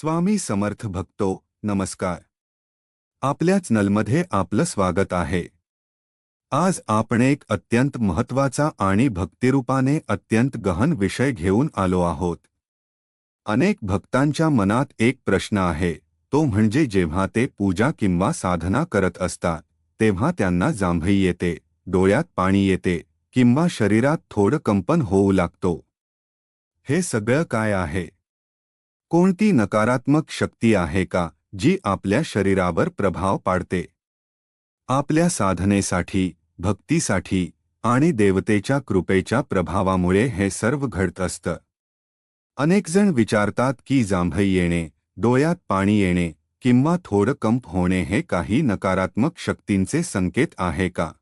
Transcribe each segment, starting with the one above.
स्वामी समर्थ भक्तो नमस्कार. आपल्याच नलमध्ये आपलं स्वागत आहे. आज आपण एक अत्यंत महत्त्वाचा आणि भक्तिरूपाने अत्यंत गहन विषय घेऊन आलो आहोत. अनेक भक्तांच्या मनात एक प्रश्न आहे तो म्हणजे जेव्हा ते पूजा किंवा साधना करत असतात तेव्हा त्यांना जांभई येते डोळ्यात पाणी येते किंवा शरीरात थोडं कंपन होऊ लागतो. हे सगळं काय आहे? कोणती नकारात्मक शक्ती आहे का जी आपल्या शरीरावर प्रभाव पाडते? आपल्या साधनेसाठी भक्तीसाठी आणि देवतेच्या कृपेच्या प्रभावामुळे हे सर्व घडत असतं. अनेकजण विचारतात की जांभई येणे डोळ्यात पाणी येणे किंवा थोडं कंप होणे हे काही नकारात्मक शक्तींचे संकेत आहे का?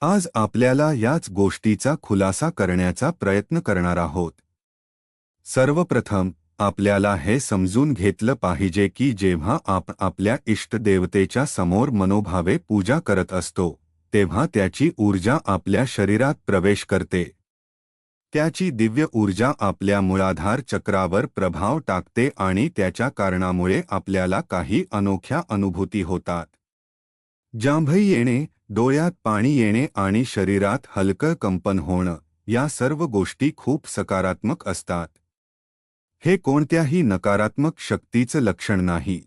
आज आपल्याला याच गोष्टीचा खुलासा करण्याचा प्रयत्न करणार आहोत. सर्वप्रथम आपल्याला हे समजून घेतलं पाहिजे की जेव्हा आपण आपल्या इष्टदेवतेच्या समोर मनोभावे पूजा करत असतो तेव्हा त्याची ऊर्जा आपल्या शरीरात प्रवेश करते. त्याची दिव्य ऊर्जा आपल्या मुळाधार चक्रावर प्रभाव टाकते आणि त्याच्या कारणामुळे आपल्याला काही अनोख्या अनुभूती होतात. जांभई येणे डोळ्यात पाणी येणे आणि शरीरात हलकं कंपन होणं या सर्व गोष्टी खूप सकारात्मक असतात. हे कोणत्याही नकारात्मक शक्तीचं लक्षण नाही.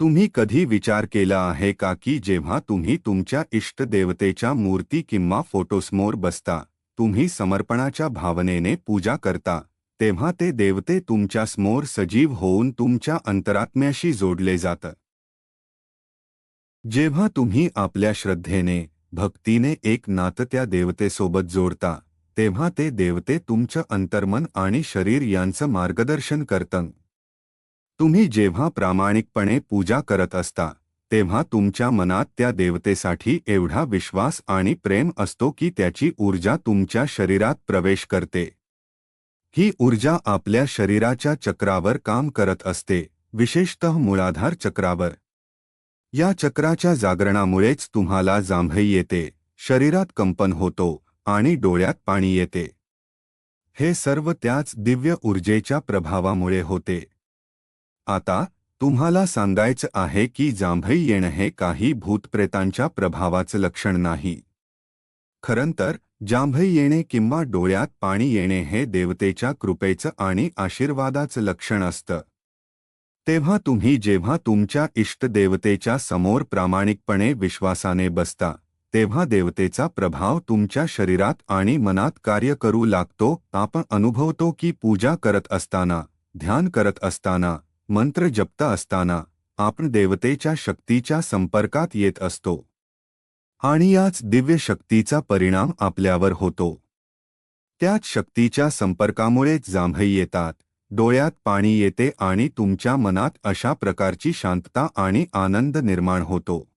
तुम्ही कधी विचार केला आहे का की जेव्हा तुम्ही तुमच्या इष्टदेवतेच्या मूर्ती किंवा फोटोसमोर बसता, तुम्ही समर्पणाच्या भावनेने पूजा करता, तेव्हा ते देवते तुमच्या समोर सजीव होऊन तुमच्या अंतरात्म्याशी जोडले जातं. जेव्हा तुम्ही आपल्या श्रद्धेने, भक्तीने एक नातं त्या देवतेसोबत जोडता तेव्हा ते देवते तुमचं अंतर्मन आणि शरीर यांचं मार्गदर्शन करतं. तुम्ही जेव्हा प्रामाणिकपणे पूजा करत असता तेव्हा तुमच्या मनात त्या देवतेसाठी एवढा विश्वास आणि प्रेम असतो की त्याची ऊर्जा तुमच्या शरीरात प्रवेश करते. ही ऊर्जा आपल्या शरीराच्या चक्रावर काम करत असते विशेषतः मुळाधार चक्रावर. या चक्राच्या जागरणामुळेच तुम्हाला जांभई येते शरीरात कंपन होतो आणि डोळ्यात पाणी येते. हे सर्व त्याच दिव्य ऊर्जेच्या प्रभावामुळे होते. आता तुम्हाला सांगायचं आहे की जांभई येणं हे काही भूतप्रेतांच्या प्रभावाचं लक्षण नाही. खरंतर जांभई येणे किंवा डोळ्यात पाणी येणे हे देवतेच्या कृपेचं आणि आशीर्वादाचं लक्षण असतं. तेव्हा तुम्ही जेव्हा तुमच्या इष्टदेवतेच्या समोर प्रामाणिकपणे विश्वासाने बसता तेव्हा देवतेचा प्रभाव तुमच्या शरीरात आणि मनात कार्य करू लागतो. आपण अनुभवतो की पूजा करत असताना ध्यान करत असताना मंत्र जप्त असताना आपण देवतेच्या शक्तीच्या संपर्कात येत असतो. आणि याच दिव्य शक्तीचा परिणाम आपल्यावर होतो. त्याच शक्तीच्या संपर्कामुळेच जांभई येतात डोळ्यात पाणी येते आणि तुमच्या मनात अशा प्रकारची शांतता आणि आनंद निर्माण होतो.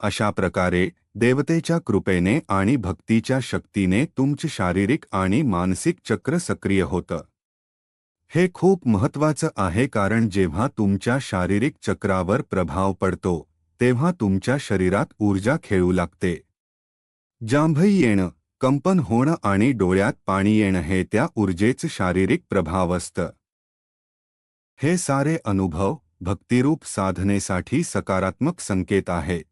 अशा प्रकारे देवतेच्या कृपेने आणि भक्तीच्या शक्तीने तुमचे शारीरिक आणि मानसिक चक्र सक्रिय होतं. हे खूप महत्वाचं आहे कारण जेव्हा तुमच्या शारीरिक चक्रावर प्रभाव पडतो तेव्हा तुमच्या शरीरात ऊर्जा खेळू लागते. जांभई येणं कंपन होणं आणि डोळ्यात पाणी येणं हे त्या ऊर्जेचं शारीरिक प्रभाव असतं. हे सारे अनुभव भक्तिरूप साधनेसाठी सकारात्मक संकेत आहेत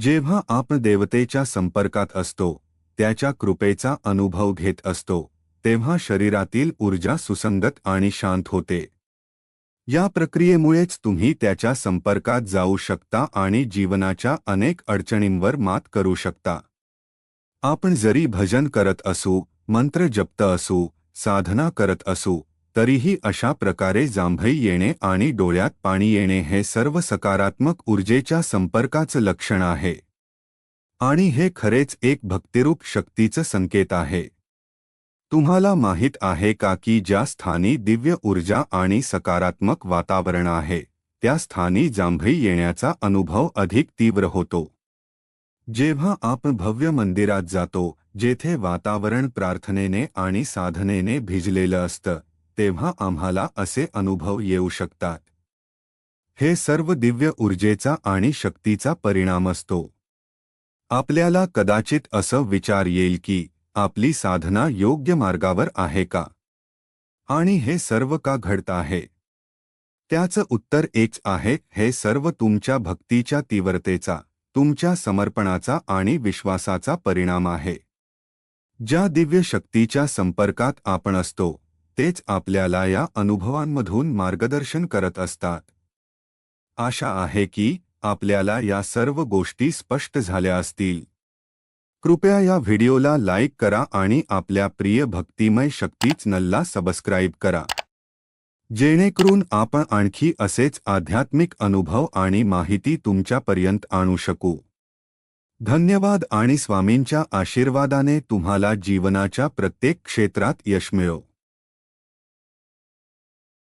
जेव्हा आपण देवतेच्या संपर्कात असतो त्याच्या कृपेचा अनुभव घेत असतो तेव्हा शरीरातील ऊर्जा सुसंगत आणि शांत होते. या प्रक्रियेमुळेच तुम्ही त्याच्या संपर्कात जाऊ शकता आणि जीवनाच्या अनेक अडचणींवर मात करू शकता. आपण जरी भजन करत असू मंत्र जप्त असू साधना करत असू तरीही अशा प्रकारे जांभई येणे आणि डोळ्यात पाणी येणे हे सर्व सकारात्मक ऊर्जेच्या संपर्काचं लक्षण आहे. आणि हे खरेच एक भक्तिरूप शक्तीचं संकेत आहे. तुम्हाला माहीत आहे का की ज्या स्थानी दिव्य ऊर्जा आणि सकारात्मक वातावरण आहे त्या स्थानी जांभई येण्याचा अनुभव अधिक तीव्र होतो. जेव्हा आपण भव्य मंदिरात जातो जेथे वातावरण प्रार्थनेने आणि साधनेने भिजलेलं असतं तेव्हा आम्हाला असे अनुभव येऊ शकतात. हे सर्व दिव्य ऊर्जेचा आणि शक्तीचा परिणाम असतो. आपल्याला कदाचित असं विचार येईल की आपली साधना योग्य मार्गावर आहे का? आणि हे सर्व का घडत आहे? त्याचं उत्तर एकच आहे हे सर्व तुमच्या भक्तीच्या तीव्रतेचा तुमच्या समर्पणाचा आणि विश्वासाचा परिणाम आहे. ज्या दिव्य शक्तीच्या संपर्कात आपण असतो तेच आपल्याला या अनुभवांमधून मार्गदर्शन करत असतात. आशा आहे की आपल्याला या सर्व गोष्टी स्पष्ट झाल्या असतील. कृपया या व्हिडिओला लाईक करा आणि आपल्या प्रिय भक्तिमय शक्तीच नल्ला सबस्क्राईब करा. जेणेकरून आपण आणखी असेच आध्यात्मिक अनुभव आणि माहिती तुमच्यापर्यंत आणू शकू. धन्यवाद आणि स्वामींच्या आशीर्वादाने तुम्हाला जीवनाच्या प्रत्येक क्षेत्रात यश मिळो.